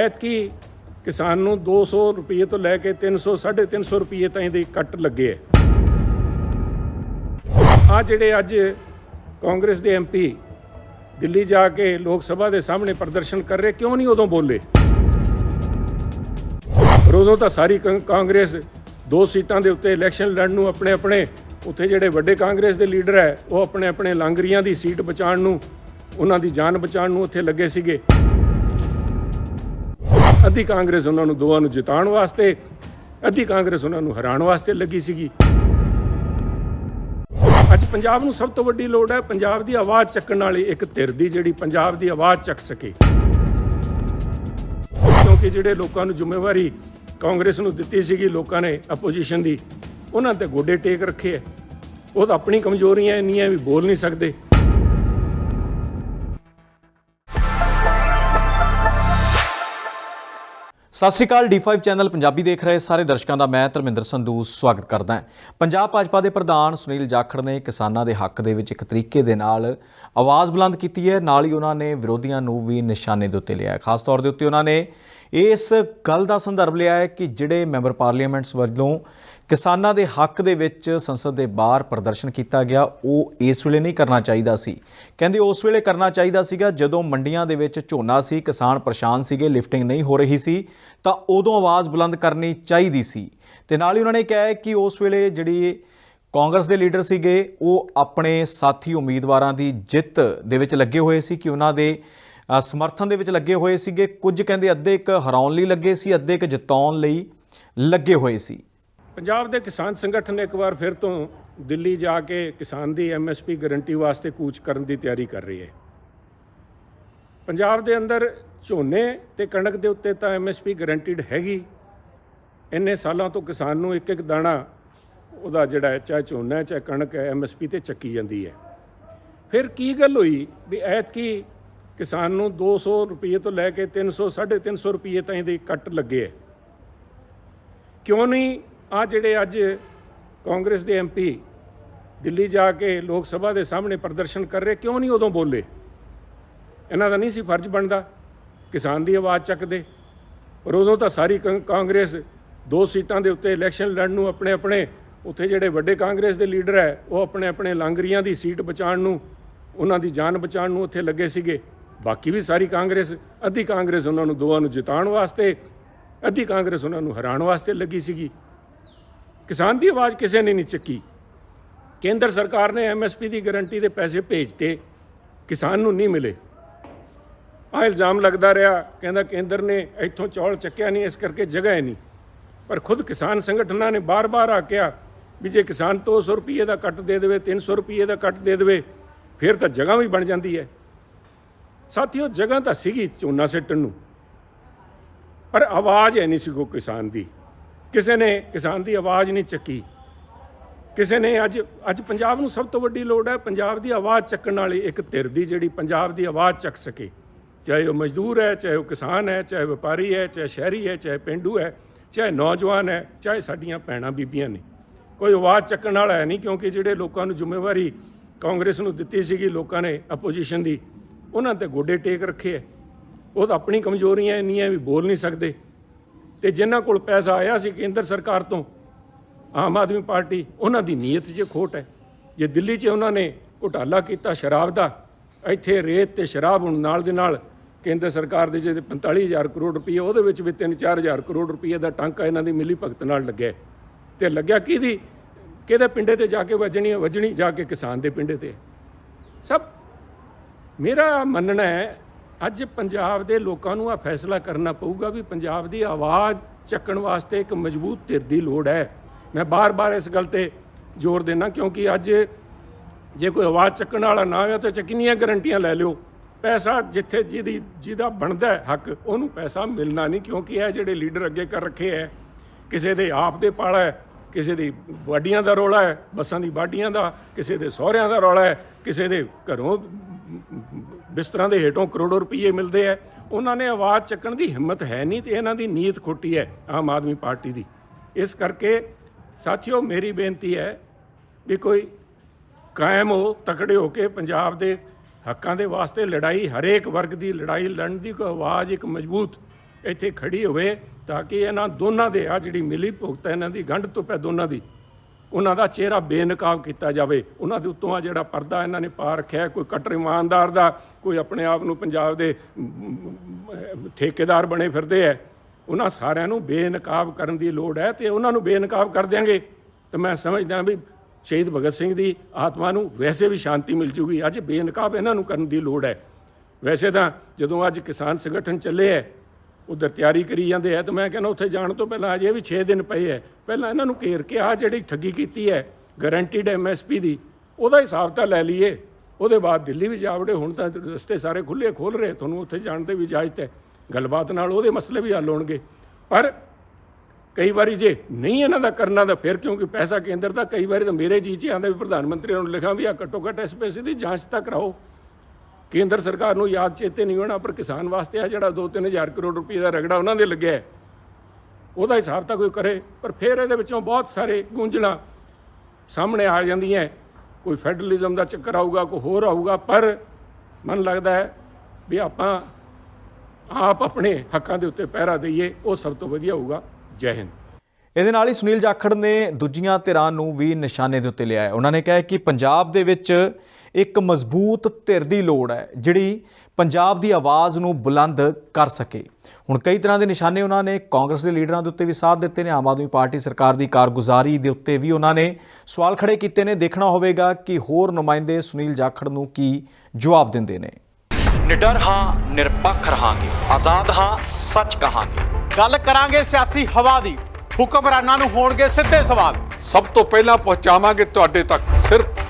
ਐਤਕੀ ਕਿਸਾਨ ਨੂੰ 200 ਰੁਪਏ ਤੋਂ ਲੈ ਕੇ 300 350 ਰੁਪਏ ਤਾਈਂ ਦੇ ਕੱਟ ਲੱਗੇ ਹੈ ਆ ਜਿਹੜੇ ਅੱਜ ਕਾਂਗਰਸ ਦੇ ਐਮਪੀ ਦਿੱਲੀ ਜਾ ਕੇ ਲੋਕ ਸਭਾ ਦੇ ਸਾਹਮਣੇ ਪ੍ਰਦਰਸ਼ਨ ਕਰ ਰਹੇ, ਕਿਉਂ ਨਹੀਂ ਉਦੋਂ ਬੋਲੇ? ਪਰ ਉਦੋਂ ਤਾਂ ਸਾਰੀ ਕਾਂਗਰਸ ਦੋ ਸੀਟਾਂ ਦੇ ਉੱਤੇ ਇਲੈਕਸ਼ਨ ਲੜਨ ਨੂੰ ਆਪਣੇ ਆਪਣੇ, ਉੱਥੇ ਜਿਹੜੇ ਵੱਡੇ ਕਾਂਗਰਸ ਦੇ ਲੀਡਰ ਹੈ ਉਹ ਆਪਣੇ ਆਪਣੇ ਲਾਂਗਰੀਆਂ ਦੀ ਸੀਟ ਬਚਾਉਣ ਨੂੰ, ਉਹਨਾਂ ਦੀ ਜਾਨ ਬਚਾਉਣ ਨੂੰ ਉੱਥੇ ਲੱਗੇ ਸੀਗੇ। ਅੱਧੀ ਕਾਂਗਰਸ ਉਹਨਾਂ ਨੂੰ ਦੋਵਾਂ ਨੂੰ ਜਿਤਾਉਣ ਵਾਸਤੇ, ਅੱਧੀ ਕਾਂਗਰਸ ਉਹਨਾਂ ਨੂੰ ਹਰਾਉਣ ਵਾਸਤੇ ਲੱਗੀ ਸੀਗੀ। ਅੱਜ ਪੰਜਾਬ ਨੂੰ ਸਭ ਤੋਂ ਵੱਡੀ ਲੋੜ ਹੈ ਪੰਜਾਬ ਦੀ ਆਵਾਜ਼ ਚੱਕਣ ਵਾਲੀ, ਇੱਕ ਧਿਰ ਦੀ ਜਿਹੜੀ ਪੰਜਾਬ ਦੀ ਆਵਾਜ਼ ਚੱਕ ਸਕੇ। ਕਿਉਂਕਿ ਜਿਹੜੇ ਲੋਕਾਂ ਨੂੰ ਜ਼ਿੰਮੇਵਾਰੀ ਕਾਂਗਰਸ ਨੂੰ ਦਿੱਤੀ ਸੀਗੀ, ਲੋਕਾਂ ਨੇ ਆਪੋਜੀਸ਼ਨ ਦੀ, ਉਹਨਾਂ ਤੇ ਗੋਡੇ ਟੇਕ ਰੱਖੇ ਐ ਉਹ ਤਾਂ ਆਪਣੀ ਕਮਜ਼ੋਰੀਆਂ ਇੰਨੀਆਂ ਵੀ ਬੋਲ ਨਹੀਂ ਸਕਦੇ। ਸਤਿ ਸ਼੍ਰੀ ਅਕਾਲ D5 ਚੈਨਲ ਪੰਜਾਬੀ ਦੇਖ ਰਹੇ ਸਾਰੇ ਦਰਸ਼ਕਾਂ ਦਾ ਮੈਂ ਧਰਮਿੰਦਰ ਸੰਧੂ ਸਵਾਗਤ ਕਰਦਾ ਹਾਂ। ਪੰਜਾਬ ਭਾਜਪਾ ਦੇ ਪ੍ਰਧਾਨ ਸੁਨੀਲ ਜਾਖੜ ਨੇ ਕਿਸਾਨਾਂ ਦੇ ਹੱਕ ਦੇ ਵਿੱਚ ਇੱਕ ਤਰੀਕੇ ਦੇ ਨਾਲ ਆਵਾਜ਼ ਬੁਲੰਦ ਕੀਤੀ ਹੈ। ਨਾਲ ਹੀ ਉਹਨਾਂ ਨੇ ਵਿਰੋਧੀਆਂ ਨੂੰ ਵੀ ਨਿਸ਼ਾਨੇ ਦੇ ਉੱਤੇ ਲਿਆ ਹੈ। ਖਾਸ ਤੌਰ ਦੇ ਉੱਤੇ ਉਹਨਾਂ ਨੇ ਇਸ ਗੱਲ ਦਾ ਸੰਦਰਭ ਲਿਆ ਹੈ ਕਿ ਜਿਹੜੇ ਮੈਂਬਰ ਪਾਰਲੀਮੈਂਟਸ ਵੱਲੋਂ ਕਿਸਾਨਾਂ ਦੇ ਹੱਕ ਦੇ ਵਿੱਚ ਸੰਸਦ ਦੇ ਬਾਹਰ ਪ੍ਰਦਰਸ਼ਨ ਕੀਤਾ ਗਿਆ। ਉਹ ਇਸ ਵੇਲੇ ਨਹੀਂ ਕਰਨਾ ਚਾਹੀਦਾ ਸੀ। ਕਹਿੰਦੇ ਉਸ ਵੇਲੇ ਕਰਨਾ ਚਾਹੀਦਾ ਸੀਗਾ, ਜਦੋਂ ਮੰਡੀਆਂ ਦੇ ਵਿੱਚ ਝੋਨਾ ਸੀ, ਕਿਸਾਨ ਪਰੇਸ਼ਾਨ ਸੀਗੇ, ਲਿਫਟਿੰਗ ਨਹੀਂ ਹੋ ਰਹੀ ਸੀ, ਤਾਂ ਉਦੋਂ ਆਵਾਜ਼ ਬੁਲੰਦ ਕਰਨੀ ਚਾਹੀਦੀ ਸੀ। ਤੇ ਨਾਲ ਹੀ ਉਹਨਾਂ ਨੇ ਕਿਹਾ ਕਿ ਉਸ ਵੇਲੇ ਜਿਹੜੀ ਕਾਂਗਰਸ ਦੇ ਲੀਡਰ ਸੀਗੇ, ਉਹ ਆਪਣੇ ਸਾਥੀ ਉਮੀਦਵਾਰਾਂ ਦੀ ਜਿੱਤ ਦੇ ਵਿੱਚ ਲੱਗੇ ਹੋਏ ਸੀ, ਕਿ ਉਹਨਾਂ ਦੇ ਸਮਰਥਨ ਦੇ ਵਿੱਚ ਲੱਗੇ ਹੋਏ ਸੀਗੇ। ਕੁਝ ਕਹਿੰਦੇ ਅੱਧੇ ਇੱਕ ਹਰਾਉਣ ਲਈ ਲੱਗੇ ਸੀ, ਅੱਧੇ ਇੱਕ ਜਿਤਾਉਣ ਲਈ ਲੱਗੇ ਹੋਏ ਸੀ। ਪੰਜਾਬ ਦੇ ਕਿਸਾਨ ਸੰਗਠਨ ਨੇ ਇੱਕ ਵਾਰ ਫਿਰ ਤੋਂ ਦਿੱਲੀ ਜਾ ਕੇ ਕਿਸਾਨ ਦੀ ਐਮਐਸਪੀ ਗਾਰੰਟੀ ਵਾਸਤੇ ਕੂਚ ਕਰਨ ਦੀ ਤਿਆਰੀ ਕਰ ਰਹੀ ਹੈ। ਪੰਜਾਬ ਦੇ ਅੰਦਰ ਝੋਨੇ ਤੇ ਕਣਕ ਦੇ ਉੱਤੇ ਤਾਂ ਐਮਐਸਪੀ ਗਾਰੰਟੀਡ ਹੈਗੀ। ਇੰਨੇ ਸਾਲਾਂ ਤੋਂ ਕਿਸਾਨ ਨੂੰ ਇੱਕ ਇੱਕ ਦਾਣਾ ਉਹਦਾ ਜਿਹੜਾ ਹੈ, ਚਾਹੇ ਝੋਨਾ ਹੈ, ਚਾਹੇ ਕਣਕ ਹੈ ਐਮਐਸਪੀ ਤੇ ਚੱਕੀ ਜਾਂਦੀ ਹੈ। ਫਿਰ ਕੀ ਗੱਲ ਹੋਈ ਵੀ ਐਤਕੀ ਕਿਸਾਨ ਨੂੰ 200 ਰੁਪਏ ਤੋਂ ਲੈ ਕੇ 300 350 ਰੁਪਏ ਤਾਈਂ ਦੇ ਕੱਟ ਲੱਗੇ ਹੈ। ਕਿਉਂ ਨਹੀਂ ਆ ਜਿਹੜੇ ਅੱਜ ਕਾਂਗਰਸ ਦੇ ਐਮਪੀ ਦਿੱਲੀ ਜਾ ਕੇ ਲੋਕ ਸਭਾ ਦੇ ਸਾਹਮਣੇ ਪ੍ਰਦਰਸ਼ਨ ਕਰ ਰਹੇ, ਕਿਉਂ ਨਹੀਂ ਉਦੋਂ ਬੋਲੇ? ਇਹਨਾਂ ਦਾ ਨਹੀਂ ਸੀ ਫਰਜ਼ ਬਣਦਾ। ਕਿਸਾਨ ਦੀ ਆਵਾਜ਼ ਚੱਕਦੇ। ਪਰ ਉਦੋਂ ਤਾਂ ਸਾਰੀ ਕਾਂ- ਕਾਂਗਰਸ ਦੋ ਸੀਟਾਂ ਦੇ ਉੱਤੇ ਇਲੈਕਸ਼ਨ ਲੜਨ ਨੂੰ ਆਪਣੇ ਆਪਣੇ ਉੱਥੇ ਜਿਹੜੇ ਵੱਡੇ ਕਾਂਗਰਸ ਦੇ ਲੀਡਰ ਹੈ, ਉਹ ਆਪਣੇ ਆਪਣੇ ਲਾਂਗਰੀਆਂ ਦੀ ਸੀਟ ਬਚਾਉਣ ਨੂੰ, ਉਹਨਾਂ ਦੀ ਜਾਨ ਬਚਾਉਣ ਨੂੰ ਉੱਥੇ ਲੱਗੇ ਸੀਗੇ। ਬਾਕੀ ਵੀ ਸਾਰੀ ਕਾਂਗਰਸ, ਅੱਧੀ ਕਾਂਗਰਸ ਉਹਨਾਂ ਨੂੰ ਦੋਵਾਂ ਨੂੰ ਜਿਤਾਉਣ ਵਾਸਤੇ, ਅੱਧੀ ਕਾਂਗਰਸ ਉਹਨਾਂ ਨੂੰ ਹਰਾਉਣ ਵਾਸਤੇ ਲੱਗੀ ਸੀਗੀ। ਕਿਸਾਨ ਦੀ ਆਵਾਜ਼ ਕਿਸੇ ਨੇ ਨਹੀਂ ਚੱਕੀ। ਕੇਂਦਰ ਸਰਕਾਰ ਨੇ ਐਮਐਸਪੀ ਦੀ ਗਾਰੰਟੀ ਦੇ ਪੈਸੇ ਭੇਜਤੇ, ਕਿਸਾਨ ਨੂੰ ਨਹੀਂ ਮਿਲੇ। ਆ ਇਲਜ਼ਾਮ ਲੱਗਦਾ ਰਿਹਾ, ਕਹਿੰਦਾ ਕੇਂਦਰ ਨੇ ਇੱਥੋਂ ਚੌਲ ਚੱਕਿਆ ਨਹੀਂ, ਇਸ ਕਰਕੇ ਜਗ੍ਹਾ ਹੈ ਨਹੀਂ। ਪਰ ਖੁਦ ਕਿਸਾਨ ਸੰਗਠਨਾਂ ਨੇ ਬਾਰ-ਬਾਰ ਆਕਿਆ ਵੀ ਜੇ ਕਿਸਾਨ 200 ਰੁਪਏ ਦਾ ਕੱਟ ਦੇ ਦੇਵੇ 300 ਰੁਪਏ ਦਾ ਕੱਟ ਦੇ ਦੇਵੇ, ਫਿਰ ਤਾਂ ਜਗ੍ਹਾ ਵੀ ਬਣ ਜਾਂਦੀ ਹੈ। ਸਾਥੀਓ, ਜਗ੍ਹਾ ਤਾਂ ਸੀਗੀ ਝੋਨਾ ਸਿੱਟਣ ਨੂੰ, ਪਰ ਆਵਾਜ਼ ਹੈ ਨਹੀਂ ਸੀ ਕੋ ਕਿਸਾਨ ਦੀ। ਕਿਸੇ ਨੇ ਕਿਸਾਨ ਦੀ ਆਵਾਜ਼ ਨਹੀਂ ਚੱਕੀ। ਕਿਸੇ ਨੇ ਅੱਜ ਅੱਜ ਪੰਜਾਬ ਨੂੰ ਸਭ ਤੋਂ ਵੱਡੀ ਲੋੜ ਹੈ ਪੰਜਾਬ ਦੀ ਆਵਾਜ਼ ਚੱਕਣ ਵਾਲੀ, ਇੱਕ ਧਿਰ ਦੀ ਜਿਹੜੀ ਪੰਜਾਬ ਦੀ ਆਵਾਜ਼ ਚੱਕ ਸਕੇ। ਚਾਹੇ ਉਹ ਮਜ਼ਦੂਰ ਹੈ, ਚਾਹੇ ਉਹ ਕਿਸਾਨ ਹੈ, ਚਾਹੇ ਵਪਾਰੀ ਹੈ, ਚਾਹੇ ਸ਼ਹਿਰੀ ਹੈ, ਚਾਹੇ ਪਿੰਡੂ ਹੈ, ਚਾਹੇ ਨੌਜਵਾਨ ਹੈ, ਚਾਹੇ ਸਾਡੀਆਂ ਭੈਣਾਂ ਬੀਬੀਆਂ ਨੇ। ਕੋਈ ਆਵਾਜ਼ ਚੱਕਣ ਵਾਲਾ ਹੈ ਨਹੀਂ ਕਿਉਂਕਿ ਜਿਹੜੇ ਲੋਕਾਂ ਨੂੰ ਜ਼ਿੰਮੇਵਾਰੀ ਕਾਂਗਰਸ ਨੂੰ ਦਿੱਤੀ ਸੀਗੀ, ਲੋਕਾਂ ਨੇ ਆਪੋਜੀਸ਼ਨ ਦੀ, ਉਹਨਾਂ ਤੇ ਗੋਡੇ ਟੇਕ ਰੱਖੇ ਹੈ। ਉਹ ਤਾਂ ਆਪਣੀ ਕਮਜ਼ੋਰੀਆਂ ਇੰਨੀਆਂ ਵੀ ਬੋਲ ਨਹੀਂ ਸਕਦੇ। ਤੇ ਜਿਨ੍ਹਾਂ ਕੋਲ ਪੈਸਾ ਆਇਆ ਸੀ ਕੇਂਦਰ ਸਰਕਾਰ ਤੋਂ, ਆਮ ਆਦਮੀ ਪਾਰਟੀ, ਉਹਨਾਂ ਦੀ ਨੀਅਤ 'ਚ ਖੋਟ ਹੈ। ਜੇ ਦਿੱਲੀ 'ਚ ਉਹਨਾਂ ਨੇ ਘੁਟਾਲਾ ਕੀਤਾ ਸ਼ਰਾਬ ਦਾ, ਇੱਥੇ ਰੇਤ ਤੇ ਸ਼ਰਾਬ ਹੁਣ ਨਾਲ ਦੇ ਨਾਲ ਕੇਂਦਰ ਸਰਕਾਰ ਦੇ ਜਿਹੜੇ 45000 ਕਰੋੜ ਰੁਪਏ, ਉਹਦੇ ਵਿੱਚ ਵੀ 3-4000 ਕਰੋੜ ਰੁਪਏ ਦਾ ਟਾਂਕਾ ਇਹਨਾਂ ਦੀ ਮਿਲੀ ਭਗਤ ਨਾਲ ਲੱਗਿਆ ਤੇ ਲੱਗਿਆ ਕਿਹਦੀ? ਕਿਹਦੇ ਪਿੰਡੇ ਤੇ ਜਾ ਕੇ ਵੱਜਣੀ ਹੈ ਵੱਜਣੀ ਜਾ ਕੇ ਕਿਸਾਨ ਦੇ ਪਿੰਡੇ ਤੇ। ਸਭ, ਮੇਰਾ ਮੰਨਣਾ ਹੈ ਅੱਜ ਪੰਜਾਬ ਦੇ ਲੋਕਾਂ ਨੂੰ ਆ ਫੈਸਲਾ ਕਰਨਾ ਪਊਗਾ ਵੀ ਪੰਜਾਬ ਦੀ ਆਵਾਜ਼ ਚੱਕਣ ਵਾਸਤੇ ਇੱਕ ਮਜ਼ਬੂਤ ਧਿਰ ਦੀ ਲੋੜ ਹੈ। ਮੈਂ ਬਾਰ-ਬਾਰ ਇਸ ਗੱਲ ਤੇ ਜ਼ੋਰ ਦੇਣਾ ਕਿਉਂਕਿ ਅੱਜ ਜੇ ਕੋਈ ਆਵਾਜ਼ ਚੱਕਣ ਵਾਲਾ ਨਾ ਹੋਇਆ ਤਾਂ ਕਿੰਨੀਆਂ ਗਰੰਟੀਆਂ ਲੈ ਲਿਓ। ਪੈਸਾ ਜਿੱਥੇ ਜਿਹਦੀ ਜਿਹਦਾ ਬਣਦਾ ਹੱਕ, ਉਹਨੂੰ ਪੈਸਾ ਮਿਲਣਾ ਨਹੀਂ ਕਿਉਂਕਿ ਇਹ ਜਿਹੜੇ ਲੀਡਰ ਅੱਗੇ ਕਰ ਰੱਖੇ ਹੈ, ਕਿਸੇ ਦੇ ਆਪ ਦੇ ਪਾਲਾ ਹੈ, ਕਿਸੇ ਦੀ ਵਾਡੀਆਂ ਦਾ ਰੌਲਾ ਹੈ, ਬੱਸਾਂ ਦੀ ਵਾਡੀਆਂ ਦਾ, ਕਿਸੇ ਦੇ ਸਹੁਰਿਆਂ ਦਾ ਰੌਲਾ ਹੈ, ਕਿਸੇ ਦੇ ਘਰੋਂ ਬਿਸਤਰਾਂ ਦੇ ਹੇਠੋਂ ਕਰੋੜੋ ਰੁਪਏ ਮਿਲਦੇ ਆ, ਉਹਨਾਂ ਨੇ ਆਵਾਜ਼ ਚੱਕਣ ਦੀ ਹਿੰਮਤ ਹੈ ਨਹੀਂ ਤੇ ਇਹਨਾਂ ਦੀ ਨੀਅਤ ਖੋਟੀ ਹੈ ਆਮ ਆਦਮੀ ਪਾਰਟੀ ਦੀ। ਇਸ ਕਰਕੇ ਸਾਥੀਓ, ਮੇਰੀ ਬੇਨਤੀ ਹੈ ਵੀ ਕੋਈ ਕਾਇਮ ਹੋ, ਤਕੜੇ ਹੋ ਕੇ ਪੰਜਾਬ ਦੇ ਹੱਕਾਂ ਦੇ ਵਾਸਤੇ ਲੜਾਈ, ਹਰੇਕ ਵਰਗ ਦੀ ਲੜਾਈ ਲੜਨ ਦੀ ਕੋਈ ਆਵਾਜ਼ ਇੱਕ ਮਜ਼ਬੂਤ ਇੱਥੇ ਖੜੀ ਹੋਵੇ ਤਾਂ ਕਿ ਇਹਨਾਂ ਦੋਨਾਂ ਦੇ ਆ ਜਿਹੜੀ ਮਿਲੀ ਭੁਗਤ ਹੈ, ਇਹਨਾਂ ਦੀ ਗੰਢ ਤੋਂ ਪੈ ਦੋਨਾਂ ਦੀ। ਉਹਨਾਂ ਦਾ ਚਿਹਰਾ ਬੇਨਕਾਬ ਕੀਤਾ ਜਾਵੇ। ਉਹਨਾਂ ਦੇ ਉੱਤੋਂ ਆ ਜਿਹੜਾ ਪਰਦਾ ਇਹਨਾਂ ਨੇ ਪਾ ਰੱਖਿਆ ਕੋਈ ਕਟਰ ਇਮਾਨਦਾਰ ਦਾ, ਕੋਈ ਆਪਣੇ ਆਪ ਨੂੰ ਪੰਜਾਬ ਦੇ ਠੇਕੇਦਾਰ ਬਣੇ ਫਿਰਦੇ ਐ ਉਹਨਾਂ ਸਾਰਿਆਂ ਨੂੰ ਬੇਨਕਾਬ ਕਰਨ ਦੀ ਲੋੜ ਹੈ ਤੇ ਉਹਨਾਂ ਨੂੰ ਬੇਨਕਾਬ ਕਰ ਦਿਆਂਗੇ। ਤੇ ਮੈਂ ਸਮਝਦਾ ਵੀ ਸ਼ਹੀਦ ਭਗਤ ਸਿੰਘ ਦੀ ਆਤਮਾ ਨੂੰ ਵੈਸੇ ਵੀ ਸ਼ਾਂਤੀ ਮਿਲ ਜੂਗੀ। ਅੱਜ ਬੇਨਕਾਬ ਇਹਨਾਂ ਨੂੰ ਕਰਨ ਦੀ ਲੋੜ ਹੈ। ਵੈਸੇ ਤਾਂ ਜਦੋਂ ਅੱਜ ਕਿਸਾਨ ਸੰਗਠਨ ਚੱਲੇ ਐ ਉਧਰ ਤਿਆਰੀ ਕਰੀ ਜਾਂਦੇ ਆ ਤੇ ਮੈਂ ਕਹਿੰਦਾ ਉੱਥੇ ਜਾਣ ਤੋਂ ਪਹਿਲਾਂ ਅਜੇ ਵੀ 6 ਦਿਨ ਪਏ ਐ ਪਹਿਲਾਂ ਇਹਨਾਂ ਨੂੰ ਘੇਰ ਕੇ ਆ ਜਿਹੜੀ ਠੱਗੀ ਕੀਤੀ ਐ ਗਾਰੰਟੀਡ ਐਮਐਸਪੀ ਦੀ, ਉਹਦਾ ਹਿਸਾਬ ਤਾਂ ਲੈ ਲਈਏ। ਉਹਦੇ ਬਾਅਦ ਦਿੱਲੀ ਵੀ ਜਾ ਵੜੇ, ਹੁਣ ਤਾਂ ਰਸਤੇ ਸਾਰੇ ਖੁੱਲੇ ਖੋਲ ਰਹੇ ਤੁਹਾਨੂੰ ਉੱਥੇ ਜਾਣ ਦੀ ਵੀ ਇਜਾਜ਼ਤ ਹੈ। ਗੱਲਬਾਤ ਨਾਲ ਉਹਦੇ ਮਸਲੇ ਵੀ ਹੱਲ ਹੋਣਗੇ। ਪਰ ਕਈ ਵਾਰੀ ਜੇ ਨਹੀਂ ਇਹਨਾਂ ਦਾ ਕਰਨਾ ਤਾਂ ਫਿਰ ਕਿਉਂਕਿ ਪੈਸਾ ਕੇਂਦਰ ਦਾ, ਕਈ ਵਾਰੀ ਤਾਂ ਮੇਰੇ ਜੀ ਚ ਆਂਦਾ ਵੀ ਪ੍ਰਧਾਨ ਮੰਤਰੀ ਨੂੰ ਲਿਖਾਂ ਵੀ ਆ ਘੱਟੋ ਘੱਟ ਇਸ ਪੈਸੇ ਦੀ ਜਾਂਚ ਤਾਂ ਕਰਾਓ। ਕੇਂਦਰ ਸਰਕਾਰ ਨੂੰ ਯਾਦ ਚੇਤੇ ਨਹੀਂ ਹੋਣਾ ਪਰ ਕਿਸਾਨ ਵਾਸਤੇ ਆ ਜਿਹੜਾ 2-3000 ਕਰੋੜ ਰੁਪਏ ਦਾ ਰਗੜਾ ਉਹਨਾਂ ਦੇ ਲੱਗਿਆ ਹੈ, ਉਹਦਾ ਹਿਸਾਬ ਤਾਂ ਕੋਈ ਕਰੇ ਪਰ ਫਿਰ ਇਹਦੇ ਵਿੱਚੋਂ ਬਹੁਤ ਸਾਰੇ ਗੁੰਝਲਾਂ ਸਾਹਮਣੇ ਆ ਜਾਂਦੀਆਂ ਕੋਈ ਫੈਡਰਲਿਜ਼ਮ ਦਾ ਚੱਕਰ ਆਊਗਾ ਕੋਈ ਹੋਰ ਆਊਗਾ ਪਰ ਮਨ ਲੱਗਦਾ ਹੈ ਵੀ ਆਪਾਂ ਆਪ ਆਪਣੇ ਹੱਕਾਂ ਦੇ ਉੱਤੇ ਪਹਿਰਾ ਦਈਏ ਉਹ ਸਭ ਤੋਂ ਵਧੀਆ ਹੋਊਗਾ। ਜੈ ਹਿੰਦ। ਇਹਦੇ ਨਾਲ ਹੀ ਸੁਨੀਲ ਜਾਖੜ ਨੇ ਦੂਜੀਆਂ ਧਿਰਾਂ ਨੂੰ ਵੀ ਨਿਸ਼ਾਨੇ ਦੇ ਉੱਤੇ ਲਿਆ ਹੈ। ਉਹਨਾਂ ਨੇ ਕਿਹਾ ਕਿ ਪੰਜਾਬ ਦੇ ਵਿੱਚ ਇੱਕ ਮਜ਼ਬੂਤ ਧਿਰ ਦੀ ਲੋੜ ਹੈ ਜਿਹੜੀ ਪੰਜਾਬ ਦੀ ਆਵਾਜ਼ ਨੂੰ ਬੁਲੰਦ ਕਰ ਸਕੇ। ਹੁਣ ਕਈ ਤਰ੍ਹਾਂ ਦੇ ਨਿਸ਼ਾਨੇ ਉਹਨਾਂ ਨੇ ਕਾਂਗਰਸ ਦੇ ਲੀਡਰਾਂ ਦੇ ਉੱਤੇ ਵੀ ਸਾਧ ਦਿੱਤੇ ਨੇ ਆਮ ਆਦਮੀ ਪਾਰਟੀ ਸਰਕਾਰ ਦੀ ਕਾਰਗੁਜ਼ਾਰੀ ਦੇ ਉੱਤੇ ਵੀ ਉਹਨਾਂ ਨੇ ਸਵਾਲ ਖੜੇ ਕੀਤੇ ਨੇ। ਦੇਖਣਾ ਹੋਵੇਗਾ ਕਿ ਹੋਰ ਨੁਮਾਇੰਦੇ ਸੁਨੀਲ ਜਾਖੜ ਨੂੰ ਕੀ ਜਵਾਬ ਦਿੰਦੇ ਨੇ। ਨਿਡਰ ਹਾਂ ਨਿਰਪੱਖ ਰਹਾਂਗੇ। ਆਜ਼ਾਦ ਹਾਂ ਸੱਚ ਕਹਾਂਗੇ। ਗੱਲ ਕਰਾਂਗੇ ਸਿਆਸੀ ਹਵਾ ਦੀ। ਹੁਕਮਰਾਨਾਂ ਨੂੰ ਹੋਣਗੇ ਸਿੱਧੇ ਸਵਾਲ। ਸਭ ਤੋਂ ਪਹਿਲਾਂ ਪਹੁੰਚਾਵਾਂਗੇ ਤੁਹਾਡੇ ਤੱਕ ਸਿਰਫ